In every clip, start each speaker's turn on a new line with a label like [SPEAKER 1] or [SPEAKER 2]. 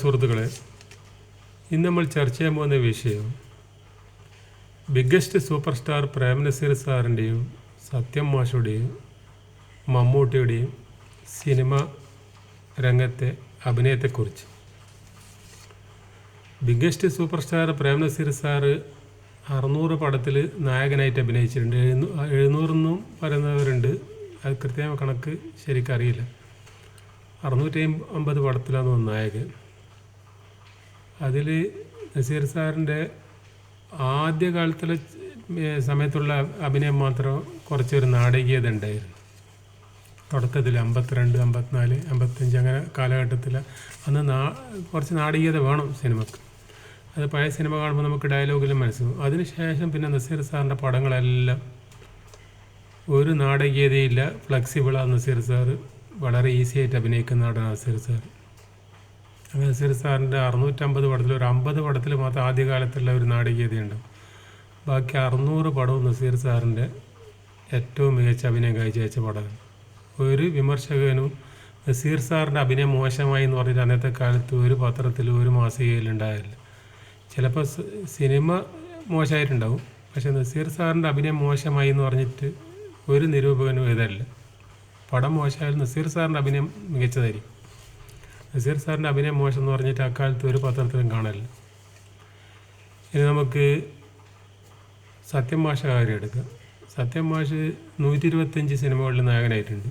[SPEAKER 1] സുഹൃത്തുക്കളെ ഇന്ന് നമ്മൾ ചർച്ച ചെയ്യാൻ പോകുന്ന വിഷയം ബിഗ്ഗസ്റ്റ് സൂപ്പർ സ്റ്റാർ പ്രേംനസീർ സാറിന്റെയും സത്യം മാഷുടെയും മമ്മൂട്ടിയുടെയും സിനിമ രംഗത്തെ അഭിനയത്തെക്കുറിച്ച്. Biggest super star Prem Nazir sir അറുന്നൂറ് പടത്തിൽ നായകനായിട്ട് അഭിനയിച്ചിട്ടുണ്ട്. എഴുന്നൂ എഴുന്നൂറെന്നും പറയുന്നവരുണ്ട്. അത് കൃത്യമായ കണക്ക് ശരിക്കറിയില്ല. അറുന്നൂറ്റി അമ്പത് പടത്തിലാണ് നായകൻ. അതിൽ നസീർ സാറിന്റെ ആദ്യ കാലത്തിലെ സമയത്തുള്ള അഭിനയം മാത്രം കുറച്ചൊരു നാടകീയത ഉണ്ടായിരുന്നു തുടക്കത്തിൽ അമ്പത്തിരണ്ട് അമ്പത്തിനാല് അമ്പത്തഞ്ച് അങ്ങനെ കാലഘട്ടത്തിൽ അന്ന് നാ കുറച്ച് നാടകീയത വേണം സിനിമക്ക്. അത് പഴയ സിനിമ കാണുമ്പോൾ നമുക്ക് ഡയലോഗിലും മനസ്സിലാവും. അതിനുശേഷം പിന്നെ നസീർ സാറിന്റെ പടങ്ങളെല്ലാം ഒരു നാടകീയതയില്ല. ഫ്ലെക്സിബിളാണ് നസീർ സാറ്. വളരെ ഈസി ആയിട്ട് അഭിനയിക്കുന്ന നടനാണ് നസീർ സാർ നസീർ സാറിന്റെ അറുന്നൂറ്റമ്പത് പടത്തിൽ ഒരു അമ്പത് പടത്തിൽ മാത്രം ആദ്യകാലത്തുള്ള ഒരു നാടകീയതയുണ്ട് ബാക്കി അറുന്നൂറ് പടവും നസീർ സാറിന്റെ ഏറ്റവും മികച്ച അഭിനയം കാഴ്ചവെച്ച പടമാണ്. ഒരു വിമർശകനും നസീർ സാറിന്റെ അഭിനയം മോശമായി എന്ന് പറഞ്ഞിട്ട് അന്നത്തെ കാലത്ത് ഒരു പത്രത്തിൽ ഒരു മാസികയിലുണ്ടായില്ല. ചിലപ്പോൾ സിനിമ മോശമായിട്ടുണ്ടാവും. പക്ഷേ നസീർ സാറിന്റെ അഭിനയം മോശമായി എന്ന് പറഞ്ഞിട്ട് ഒരു നിരൂപകനും ഇതല്ല. പടം മോശമായാലും നസീർ സാറിന്റെ അഭിനയം മികച്ചതായിരിക്കും. നസീർ സാറിന്റെ അഭിനയ മോശം എന്ന് പറഞ്ഞിട്ട് അക്കാലത്ത് ഒരു പത്രത്തിലും കാണലില്ല. ഇനി നമുക്ക് സത്യം മാഷ കാര്യം എടുക്കാം. സത്യം മാഷ് നൂറ്റി ഇരുപത്തഞ്ച് സിനിമകളിൽ നായകനായിട്ടുണ്ട്.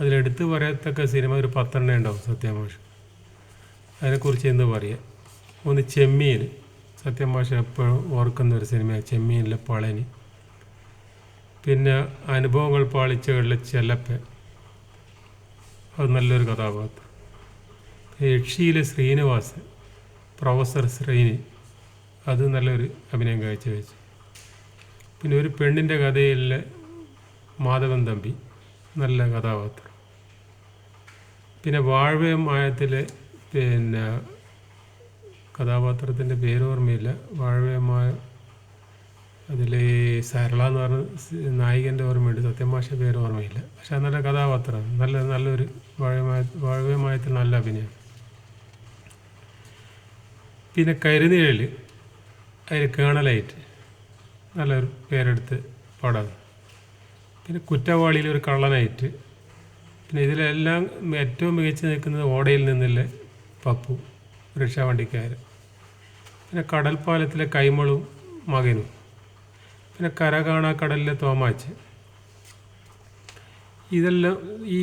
[SPEAKER 1] അതിലെടുത്ത് പറയത്തക്ക സിനിമ ഒരു പത്തെണ്ണം ഉണ്ടാവും സത്യം മാഷ്. അതിനെക്കുറിച്ച് എന്ത് പറയാം? ഒന്ന് ചെമ്മീൻ. സത്യം മാഷ് എപ്പോഴും ഓർക്കുന്ന ഒരു സിനിമയാണ് ചെമ്മീനിലെ പളനി. പിന്നെ അനുഭവങ്ങൾ പാളിച്ചകളിലെ ചെല്ലപ്പ അത് നല്ലൊരു കഥാപാത്രം. യക്ഷിയിലെ ശ്രീനിവാസ് പ്രൊഫസർ ശ്രീനി. അത് നല്ലൊരു അഭിനയം കാഴ്ചവെച്ചു പിന്നെ ഒരു പെണ്ണിന്റെ കഥയിലെ മാധവൻ തമ്പി. നല്ല കഥാപാത്രം. പിന്നെ വാഴവയം മായത്തിലെ പിന്നെ കഥാപാത്രത്തിന്റെ പേര് ഓർമ്മയില്ല വാഴവയമായ അതിൽ സരള എന്ന് പറഞ്ഞ നായികന്റെ ഓർമ്മയുണ്ട്. സത്യമാഷ പേര് ഓർമ്മയില്ല പക്ഷെ നല്ല കഥാപാത്രം. നല്ല നല്ലൊരു വാഴമായ വാഴവയമായത്തിൽ നല്ല അഭിനയം. പിന്നെ കരുനിഴൽ അതിൽ കേണലായിട്ട് നല്ലൊരു പേരെടുത്ത് പടമാണ് പിന്നെ കുറ്റവാളിയിൽ ഒരു കള്ളനായിട്ട്. പിന്നെ ഇതിലെല്ലാം ഏറ്റവും മികച്ച് നിൽക്കുന്നത് ഓടയിൽ നിന്നുള്ള പപ്പു രക്ഷാവണ്ടിക്കാരൻ പിന്നെ കടൽപ്പാലത്തിലെ കൈമളും മകനും. പിന്നെ കരകാണ കടലിലെ തോമാച്ച്. ഇതെല്ലാം ഈ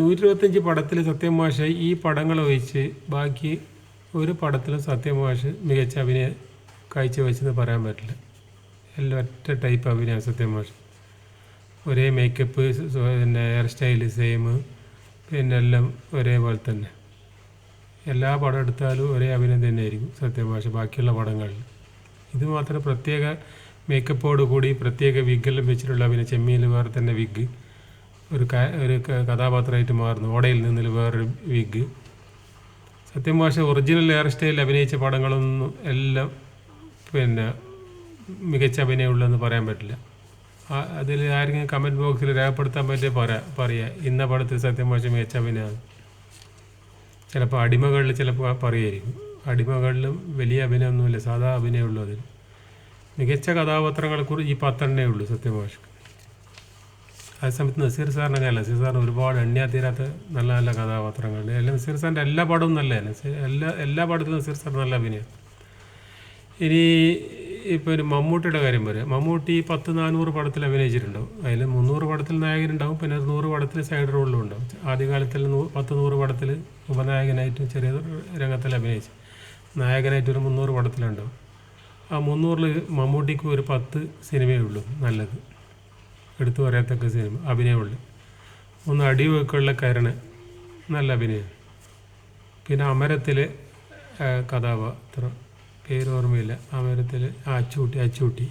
[SPEAKER 1] നൂറ്റി ഇരുപത്തഞ്ച് പടത്തിൽ സത്യം മാഷ ഈ പടങ്ങൾ ഒഴിച്ച് ബാക്കി ഒരു പടത്തിലും സത്യമാഷ് മികച്ച അഭിനയം കാഴ്ചവെച്ചെന്ന് പറയാൻ പറ്റില്ല. എല്ലാം ഒറ്റ ടൈപ്പ് അഭിനയം സത്യമാഷ് ഒരേ മേക്കപ്പ് പിന്നെ ഹെയർ സ്റ്റൈൽ സെയിം പിന്നെ എല്ലാം ഒരേപോലെ തന്നെ. എല്ലാ പടം എടുത്താലും ഒരേ അഭിനയം തന്നെയായിരിക്കും സത്യഭാഷ ബാക്കിയുള്ള പടങ്ങളിൽ. ഇത് മാത്രം പ്രത്യേക മേക്കപ്പോട് കൂടി പ്രത്യേക വിഗ്ഗെല്ലാം വെച്ചിട്ടുള്ള അഭിനയം. ചെമ്മീനിൽ വേറെ തന്നെ വിഗ് ഒരു ഒരു കഥാപാത്രമായിട്ട് മാറുന്നു. ഓടയിൽ നിന്നിൽ വേറൊരു വിഗ് സത്യഭാഷ ഒറിജിനൽ ഹെയർ സ്റ്റൈലിൽ അഭിനയിച്ച പടങ്ങളൊന്നും എല്ലാം പിന്നെ മികച്ച അഭിനയമുള്ളതെന്ന് പറയാൻ പറ്റില്ല. അതിൽ ആരെങ്കിലും കമന്റ് ബോക്സിൽ രേഖപ്പെടുത്താൻ പറ്റിയ പറയാ. പറയുക ഇന്ന പടത്തിൽ സത്യം ഭാഷ മികച്ച അഭിനയമാണ്. ചിലപ്പോൾ അടിമകളിൽ ചിലപ്പോൾ പറയുമായിരിക്കും അടിമകളിലും വലിയ അഭിനയമൊന്നുമില്ല സാധാ അഭിനയമുള്ളൂ അതിൽ മികച്ച കഥാപാത്രങ്ങളെക്കുറിച്ച് ഈ പത്തെണ്ണേ ഉള്ളൂ സത്യഭാഷക്ക് അതേസമയത്ത് നസീർ സാറിന്റെ അങ്ങനെയല്ല നസീർ സാറിന് ഒരുപാട് എണ്ണിയാ തീരാത്ത നല്ല നല്ല കഥാപാത്രങ്ങളുണ്ട്. എല്ലാം നസീർ സാറിന്റെ എല്ലാ പടവും നല്ലതാണ് നസീർ എല്ലാ എല്ലാ പടത്തിലും നസീർ സാർ നല്ല അഭിനയം. ഇനി ഇപ്പോൾ ഒരു മമ്മൂട്ടിയുടെ കാര്യം പറയാം. മമ്മൂട്ടി പത്ത് നാനൂറ് പടത്തിൽ അഭിനയിച്ചിട്ടുണ്ടാവും. അതിൽ മുന്നൂറ് പടത്തിൽ നായകനുണ്ടാവും. പിന്നെ നൂറ് പടത്തിൽ സൈഡ് റോളിലും ഉണ്ടാവും. ആദ്യകാലത്തിൽ നൂ പത്ത് നൂറ് പടത്തിൽ ഉപനായകനായിട്ടും ചെറിയ രംഗത്തിൽ അഭിനയിച്ചു നായകനായിട്ട് ഒരു മുന്നൂറ് പടത്തിലുണ്ടാവും. ആ മുന്നൂറിൽ മമ്മൂട്ടിക്ക് ഒരു പത്ത് സിനിമയേ ഉള്ളൂ. നല്ലത്. എടുത്തു പറയത്തക്ക സിനിമ അഭിനയമുണ്ട്. ഒന്ന് അടിവെക്കുള്ള കരണ് നല്ല അഭിനയം. പിന്നെ അമരത്തിലെ കഥാപാത്രം പേര് ഓർമ്മയില്ല. അമരത്തിൽ അച്ചൂട്ടി അച്ചൂട്ടി.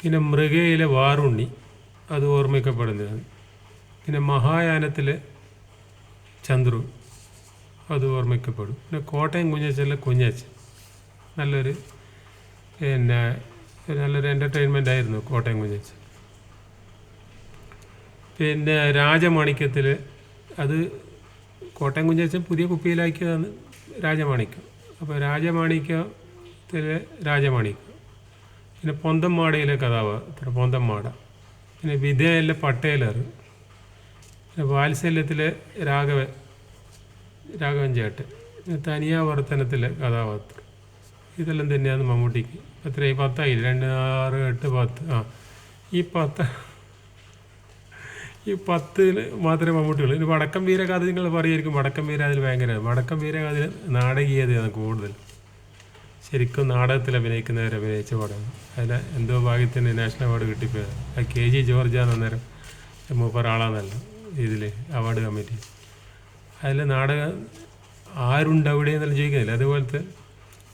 [SPEAKER 1] പിന്നെ മൃഗയിലെ വാറുണ്ണി അത് ഓർമ്മിക്കപ്പെടുന്നതാണ് പിന്നെ മഹായാനത്തിലെ ചന്ദ്രു അത് ഓർമ്മിക്കപ്പെടും. പിന്നെ കോട്ടയം കുഞ്ഞച്ചല്ല കുഞ്ഞച്ചൻ നല്ലൊരു പിന്നെ നല്ലൊരു എന്റർടൈൻമെന്റ് ആയിരുന്നു കോട്ടയം കുഞ്ഞച്ചൻ. പിന്നെ രാജമാണിക്യത്തിൽ അത് കോട്ടയം കുഞ്ഞച്ചൻ പുതിയ കുപ്പിയിലാക്കിയതാണ് രാജമാണിക്യം. അപ്പോൾ രാജമാണിക്യത്തിലെ രാജമാണിക്യം. പിന്നെ പൊന്തം മാടയിലെ കഥാപാത്രം മാട പിന്നെ വിധേയയിലെ പട്ടേലർ. പിന്നെ വാത്സല്യത്തിലെ രാഘവൻ രാഘവൻ ചേട്ടൻ. തനിയാവർത്തനത്തിലെ കഥാപാത്രം. ഇതെല്ലാം തന്നെയാണ് മമ്മൂട്ടിക്ക് എത്ര ഈ പത്തായി. രണ്ട് ആറ് എട്ട് പത്ത്. ആ. ഈ പത്ത് ഈ പത്തിൽ മാത്രമേ മമ്മൂട്ടിയുള്ളൂ. ഇനി വടക്കം വീരഗാഥ നിങ്ങൾ പറയുമായിരിക്കും. വടക്കം വീര ഭയങ്കര വടക്കം വീരഗാഥയിൽ നാടകീയതയാണ് കൂടുതൽ. ശരിക്കും നാടകത്തിൽ അഭിനയിക്കുന്നവർ അഭിനയിച്ച പടമാണ് അതിൽ എന്തോ ഭാഗ്യത്തിന് നാഷണൽ അവാർഡ് കിട്ടിപ്പോയത് ആ കെ ജി ജോർജ് ജോർജാണ് അന്നേരം മൂപ്പറാളാന്നല്ല ഇതിൽ അവാർഡ് കമ്മിറ്റി. അതിൽ നാടകം ആരുണ്ടവിടെ എന്നെല്ലാം ചോദിക്കുന്നില്ല. അതുപോലത്തെ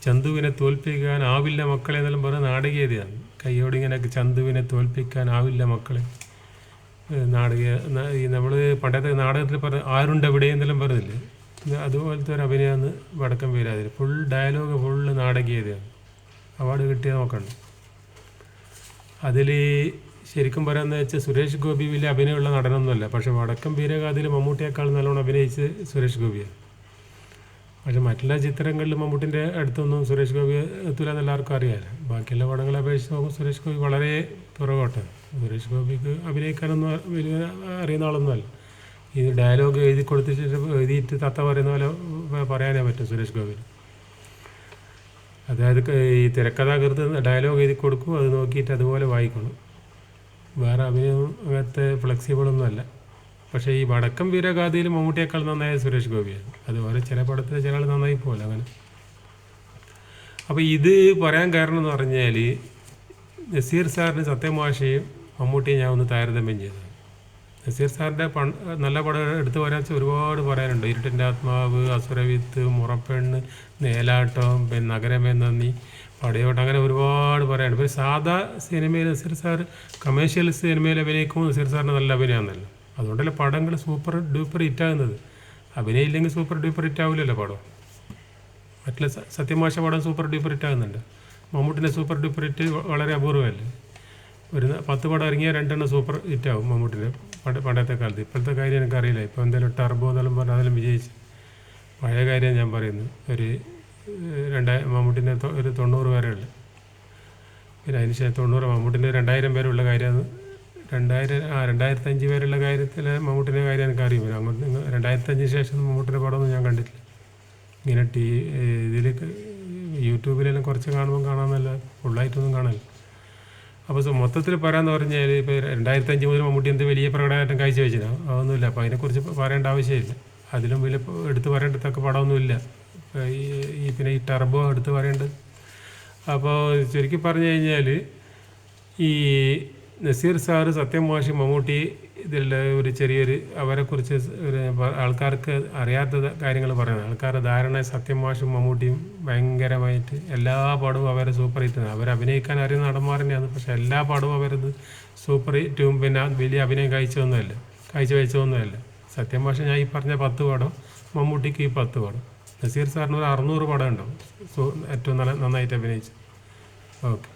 [SPEAKER 1] ചന്തുവിനെ തോൽപ്പിക്കാനാവില്ല മക്കളെ എന്നെല്ലാം പറഞ്ഞ നാടകീയതയാണ്. കയ്യോടിങ്ങനെ ചന്തുവിനെ തോൽപ്പിക്കാനാവില്ല മക്കളെ. നാടകീയ ഈ നമ്മൾ പണ്ടത്തെ നാടകത്തിൽ പറഞ്ഞ ആരുണ്ടവിടെ എന്നെല്ലാം പറഞ്ഞില്ലേ? അതുപോലത്തെ ഒരു അഭിനയമാണ് വടക്കം വീരാതിൽ ഫുൾ ഡയലോഗ് ഫുള്ള് നാടകീയതയാണ്. അവാർഡ് കിട്ടിയാൽ നോക്കണ്ട അതിൽ ശരിക്കും പറയാമെന്ന് വെച്ചാൽ സുരേഷ് ഗോപി വലിയ അഭിനയമുള്ള നടനൊന്നുമല്ല. പക്ഷെ വടക്കം വീരഗാഥയിൽ മമ്മൂട്ടിയേക്കാൾ നല്ലോണം അഭിനയിച്ച് സുരേഷ് ഗോപിയാണ്. പക്ഷെ മറ്റുള്ള ചിത്രങ്ങളിൽ മമ്മൂട്ടിന്റെ അടുത്തൊന്നും സുരേഷ് ഗോപി എത്തില്ല എന്ന് എല്ലാവർക്കും അറിയാമല്ലോ ബാക്കിയുള്ള പടങ്ങളെ അപേക്ഷിച്ച് നോക്കുമ്പോൾ സുരേഷ് ഗോപി വളരെ പുറകോട്ട്. സുരേഷ് ഗോപിക്ക് അഭിനയിക്കാനൊന്നും വലിയ അറിയുന്ന ആളൊന്നുമല്ല. ഈ ഡയലോഗ് എഴുതി കൊടുത്തിട്ട് എഴുതിയിട്ട് തത്ത പറയുന്ന പോലെ പറയാനേ പറ്റും സുരേഷ് ഗോപി അതായത് ഈ തിരക്കഥാകൃത്ത് ഡയലോഗ് എഴുതി കൊടുക്കും അത് നോക്കിയിട്ട് അതുപോലെ വായിക്കണം. വേറെ അഭിനയം അങ്ങനത്തെ ഫ്ലെക്സിബിളൊന്നും അല്ല. പക്ഷേ ഈ വടക്കം വീരഗാഥയിൽ മമ്മൂട്ടിയേക്കാൾ നന്നായ സുരേഷ് ഗോപിയാണ് അതുപോലെ ചില പടത്തിൽ ചില നന്നായി പോലെ അങ്ങനെ. അപ്പോൾ ഇത് പറയാൻ കാരണം എന്ന് പറഞ്ഞാൽ നസീർ സാറിന് സത്യമാഷയും മമ്മൂട്ടിയും ഞാൻ ഒന്ന് താരതമ്യം ചെയ്തത് നസീർ സാറിന്റെ നല്ല പടം എടുത്തു വരാൻ വെച്ചാൽ ഒരുപാട് പറയാനുണ്ട്. ഇരുട്ടിന്റെ ആത്മാവ് അസുരവിത്ത് മുറപ്പെണ്ണ് നേലാട്ടം പിന്നെ നഗരമേ നന്ദി പടയോട്ടം അങ്ങനെ ഒരുപാട് പറയാനുണ്ട്. ഇപ്പോൾ സാധാ സിനിമയിൽ നസീർ സാർ കമേഴ്ഷ്യൽ സിനിമയിൽ അഭിനയിക്കുമ്പോൾ നസീർ സാറിന് നല്ല അഭിനയമാണല്ലോ അതുകൊണ്ടല്ലേ പടങ്ങൾ സൂപ്പർ ഡൂപ്പർ ഹിറ്റാകുന്നത് അഭിനയം ഇല്ലെങ്കിൽ സൂപ്പർ ഡൂപ്പർ ഹിറ്റാവില്ലല്ലോ പടം. മറ്റുള്ള സത്യമാശ പടം സൂപ്പർ ഡൂപ്പർ ഹിറ്റ് ആകുന്നുണ്ട്. മമ്മൂട്ടിന്റെ സൂപ്പർ ഡൂപ്പർ ഹിറ്റ് വളരെ അപൂർവമല്ലേ? ഒരു പത്ത് പടം ഇറങ്ങിയാൽ രണ്ടെണ്ണം സൂപ്പർ ഹിറ്റ് ആവും മമ്മൂട്ടിന്റെ പണ്ട് പണ്ടത്തെ കാലത്ത്. ഇപ്പോഴത്തെ കാര്യം എനിക്കറിയില്ല. ഇപ്പോൾ എന്തെങ്കിലും ടർബോ എന്നെല്ലാം പറഞ്ഞാൽ അതെല്ലാം വിജയിച്ച്. പഴയ കാര്യം ഞാൻ പറയുന്നത് ഒരു രണ്ടായി മമ്മൂട്ടിന്റെ ഒരു തൊണ്ണൂറ് പേരുള്ള പിന്നെ അതിന് ശേഷം തൊണ്ണൂറ് മമ്മൂട്ടിന്റെ രണ്ടായിരം പേരുള്ള കാര്യമാണ് രണ്ടായിരം ആ രണ്ടായിരത്തഞ്ച് പേരുള്ള കാര്യത്തിൽ മമ്മൂട്ടിന്റെ കാര്യം എനിക്ക് അറിയില്ല. അങ്ങോട്ട് നിങ്ങൾ രണ്ടായിരത്തഞ്ചിന് ശേഷം മമ്മൂട്ടിന്റെ പടമൊന്നും ഞാൻ കണ്ടിട്ടില്ല. ഇങ്ങനെ ടി ഇതിൽ യൂട്യൂബിലെല്ലാം കുറച്ച് കാണുമ്പോൾ കാണാമെന്നല്ല ഫുള്ളായിട്ടൊന്നും കാണില്ല അപ്പോൾ സോ മൊത്തത്തിൽ പറയാമെന്ന് പറഞ്ഞാൽ ഇപ്പോൾ രണ്ടായിരത്തി അഞ്ച് മുതൽ മമ്മൂട്ടി എന്ത് വലിയ പ്രകടനമായിട്ടും വെച്ചിരുന്നു അതൊന്നുമില്ല. അപ്പോൾ അതിനെക്കുറിച്ച് പറയേണ്ട ആവശ്യമില്ല. അതിലും വലിയ എടുത്തു പറയേണ്ടതൊക്കെ പടമൊന്നുമില്ല. ഈ പിന്നെ ഈ ടർബോ എടുത്ത് പറയേണ്ടത്. അപ്പോൾ ചുരുക്കി പറഞ്ഞു കഴിഞ്ഞാൽ ഈ നസീർ സാറ് സത്യം മോശം മമ്മൂട്ടി ഇതിലുള്ള ഒരു ചെറിയൊരു അവരെക്കുറിച്ച് ഒരു ആൾക്കാർക്ക് അറിയാത്ത കാര്യങ്ങൾ പറയുന്നത്. ആൾക്കാരുടെ ധാരണ സത്യം മോശം മമ്മൂട്ടിയും ഭയങ്കരമായിട്ട് എല്ലാ പാടും അവരെ സൂപ്പർ ഹിറ്റാണ് അവർ അഭിനയിക്കാൻ അറിയുന്ന നടന്മാർ തന്നെയാണ്. പക്ഷെ എല്ലാ പാടും അവരത് സൂപ്പർ ഹിറ്റും പിന്നെ വലിയ അഭിനയം കാഴ്ചയൊന്നുമല്ല. കാഴ്ചവെച്ചതൊന്നുമല്ല സത്യം മോശം ഞാൻ ഈ പറഞ്ഞ പത്ത് പടം മമ്മൂട്ടിക്ക് ഈ പത്ത് പടം. നസീർ സാറിന് ഒരു അറുന്നൂറ് പടം ഉണ്ടാവും. ഏറ്റവും നല്ല നന്നായിട്ട് അഭിനയിച്ചു. ഓക്കെ.